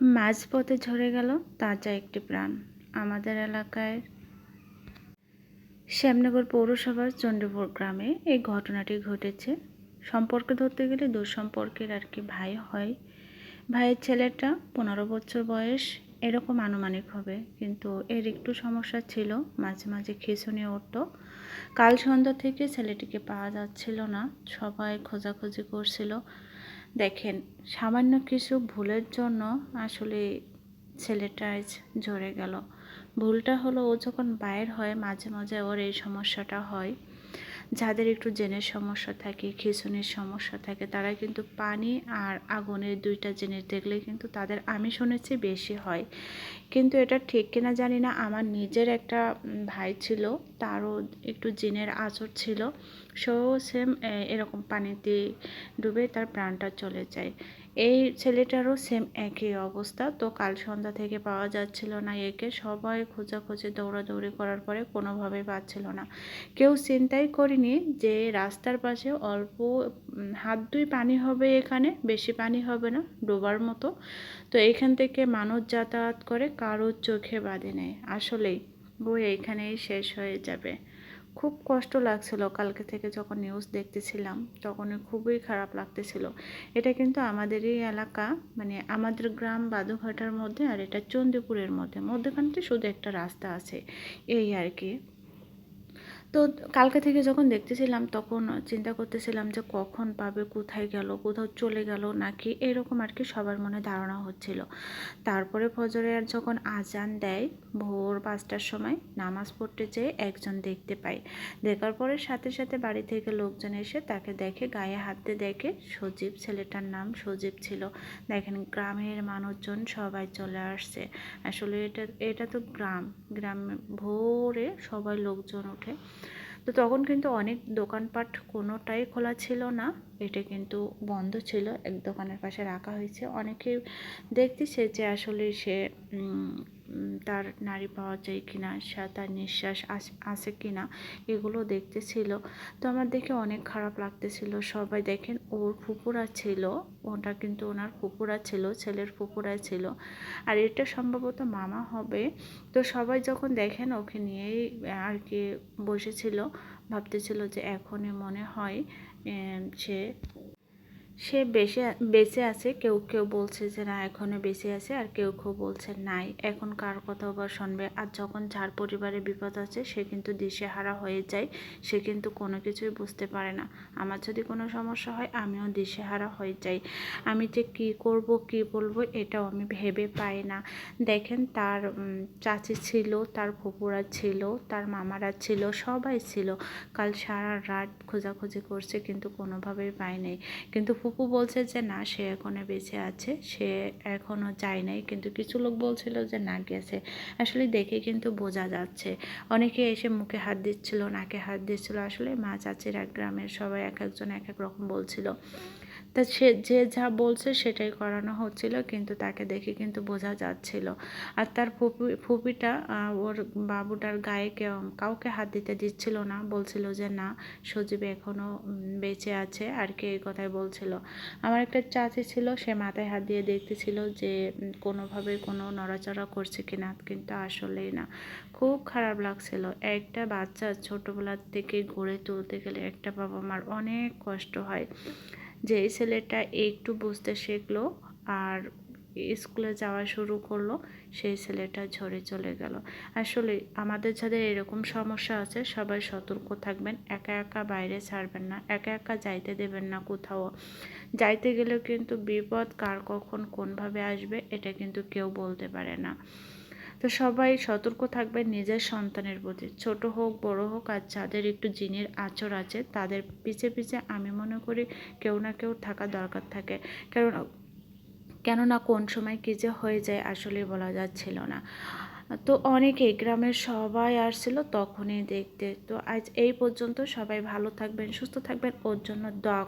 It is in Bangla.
মাঝপথে ঝরে গেল তাজা একটি প্রাণ আমাদের এলাকায়। শ্যামনগর পৌরসভার চণ্ডীপুর গ্রামে এই ঘটনাটি ঘটেছে। সম্পর্কে ধরতে গেলে দুঃসম্পর্কের আর কি ভাই হয়। ভাইয়ের ছেলেটা পনেরো বছর বয়স, এরকম আনুমানিক হবে। কিন্তু এর একটু সমস্যা ছিল, মাঝে মাঝে খিঁচুনি উঠতো। কাল সন্ধ্যা থেকে ছেলেটিকে পাওয়া যাচ্ছিল না, সবাই খোঁজাখুঁজি করছিল। দেখেন, সামান্য কিছু ভুলের জন্য আসলে ছেলেটা ঝরে গেল। ভুলটা হলো ও যখন বাইর হয়, মাঝে মাঝে ওর এই সমস্যাটা হয়। যাদের একটু জেনের সমস্যা থাকে, খিঁচুনির সমস্যা থাকে, তারা কিন্তু পানি আর আগুনের দুইটা জিনিস দেখলে কিন্তু তাদের আমি শুনেছি বেশি হয়। কিন্তু এটা ঠিক কিনা জানি না। আমার নিজের একটা ভাই ছিল, তারও একটু জিনের আচর ছিল। সেও সেম এরকম পানিতে ডুবে তার প্রাণটা চলে যায়। এই ছেলেটারও সেম একই অবস্থা। তো কাল সন্ধ্যা থেকে পাওয়া যাচ্ছিল না একে। সবাই খোঁজাখুঁজি, দৌড়াদৌড়ি করার পরে কোনোভাবেই পাচ্ছিল না। কেউ চিন্তাই করিনি যে রাস্তার পাশে অল্প হাত দুই পানি হবে এখানে, বেশি পানি হবে না, ডোবার মতো। তো এখান থেকে মানুষ যাতায়াত করে, কারোর চোখে বাঁধে নেয় আসলেই বই এইখানেই শেষ হয়ে যাবে। খুব কষ্ট লাগছিল কালকে থেকে যখন নিউজ দেখতেছিলাম তখন খুবই খারাপ লাগতেছিল। এটা কিন্তু আমাদেরই এলাকা মানে আমাদের গ্রাম বাদুঘাটার মধ্যে আর এটা চন্দ্রপুরের মধ্যে। মধ্যখানতে শুধু একটা রাস্তা আছে, এই আর কি। তো কালকে থেকে যখন দেখতেছিলাম, তখন চিন্তা করতেছিলাম যে কখন পাবে, কোথায় গেল, কোথাও চলে গেল, নাকি এরকম আর কি সবার মনে ধারণা হচ্ছিল। তারপরে ফজরের যখন আজান দেয়, ভোর পাঁচটার সময় নামাজ পড়তে যেয়ে একজন দেখতে পাই। দেখার পরে সাথে সাথে বাড়ি থেকে লোকজন এসে তাকে দেখে, গায়ে হাতে দেখে সজীব ছেলেটার নাম সজীব ছিল। দেখেন গ্রামের মানুষজন সবাই চলে আসছে। আসলে এটা এটা তো গ্রাম। গ্রামে ভোরে সবাই লোকজন ওঠে। তো তখন কিন্তু অনেক দোকানপাট কোনোটাই খোলা ছিল না। এটা কিন্তু বন্ধ ছিল, এক দোকানের পাশে রাখা হয়েছে। অনেকে দেখতেছে যে আসলে সে তার নারী পাওয়া যায় কিনা, সে, তার নিঃশ্বাস আছে কিনা, এগুলো দেখতেছিল। তো আমার দেখে অনেক খারাপ লাগতেছিল। সবাই দেখেন, ওর ফুপুরা ছিল, ওটা কিন্তু ওনার ফুপুরা ছিল, ছেলের ফুপুরা ছিল। আর এটা সম্ভবত মামা হবে। তো সবাই যখন দেখেন, ওকে নিয়েই আর কি বসেছিল, ভাবতেছিল যে এখনই মনে হয় সে সে বেশি, বেঁচে আছে, কেউ কেউ বলছে যে না এখনও বেঁচে আছে, আর কেউ কেউ বলছে নাই। এখন কার কথা বা শুনবে? আর যখন যার পরিবারে বিপদ আছে, সে কিন্তু দিশেহারা হয়ে যায়, সে কিন্তু কোনো কিছুই বুঝতে পারে না। আমার যদি কোনো সমস্যা হয়, আমিও দিশেহারা হয়ে যাই। আমি যে কি করব, কি বলব, এটাও আমি ভেবে পাই না। দেখেন, তার চাচি ছিল, তার ফুপুরা ছিল, তার মামারা ছিল, সবাই ছিল। কাল সারা রাত খোঁজাখুঁজি করছে, কিন্তু কোনোভাবেই পায় নাই। কিন্তু ফুপু বলছে যে, না, সে এখনও বেঁচে আছে। সে এখনও যায় নাই। কিন্তু কিছু লোক বলছিল যে, না, গেছে। আসলে দেখে কিন্তু বোঝা যাচ্ছে। অনেকে এসে মুখে হাত দিচ্ছিল, নাকে হাত দিচ্ছিল। আসলে মা চাচিরা গ্রামের সবাই এক একজন এক এক রকম বলছিল। তা সে, যে যা বলছে সেটাই করানো হচ্ছিল, কিন্তু তাকে দেখে কিন্তু বোঝা যাচ্ছিল। আর তার ফুপি, ফুপিটা ওর বাবুটার গায়ে কেউ, কাউকে হাত দিতে দিচ্ছিল না, বলছিল যে না, সজীব এখনও বেঁচে আছে, আর কি এই কথাই বলছিল। আমার একটা চাচি ছিল, সে মাথায় হাত দিয়ে দেখতেছিল যে কোনোভাবে কোনো নড়াচড়া করছে কি না, কিন্তু আসলেই না। খুব খারাপ লাগছিল। একটা বাচ্চা ছোটোবেলার থেকে গড়ে তুলতে গেলে একটা বাবা মার অনেক কষ্ট হয়। যে এই ছেলেটা একটু বুঝতে শিখলো আর স্কুলে যাওয়া শুরু করল, সেই ছেলেটা ঝরে চলে গেল। আসলে আমাদের যাদের এরকম সমস্যা আছে, সবাই সতর্ক থাকবেন। একা একা বাইরে ছাড়বেন না, একা একা যাইতে দেবেন না কোথাও। যাইতে গেলেও কিন্তু বিপদ কার কখন কোনভাবে আসবে, এটা কিন্তু কেউ বলতে পারে না। তো সবাই সতর্ক থাকবে নিজের সন্তানের প্রতি। ছোট হোক, বড় হোক, আর যাদের একটু জিনের আচর আছে, তাদের পিছে পিছে আমি মনে করি কেউ না কেউ থাকা দরকার থাকে। কারণ কেননা কোন সময় কী যে হয়ে যায় আসলে বলা যাচ্ছিল না। তো অনেকে গ্রামের সবাই আসছিল তখনই দেখতে। তো আজ এই পর্যন্ত সবাই ভালো থাকবেন, সুস্থ থাকবেন, ওর জন্য দোয়া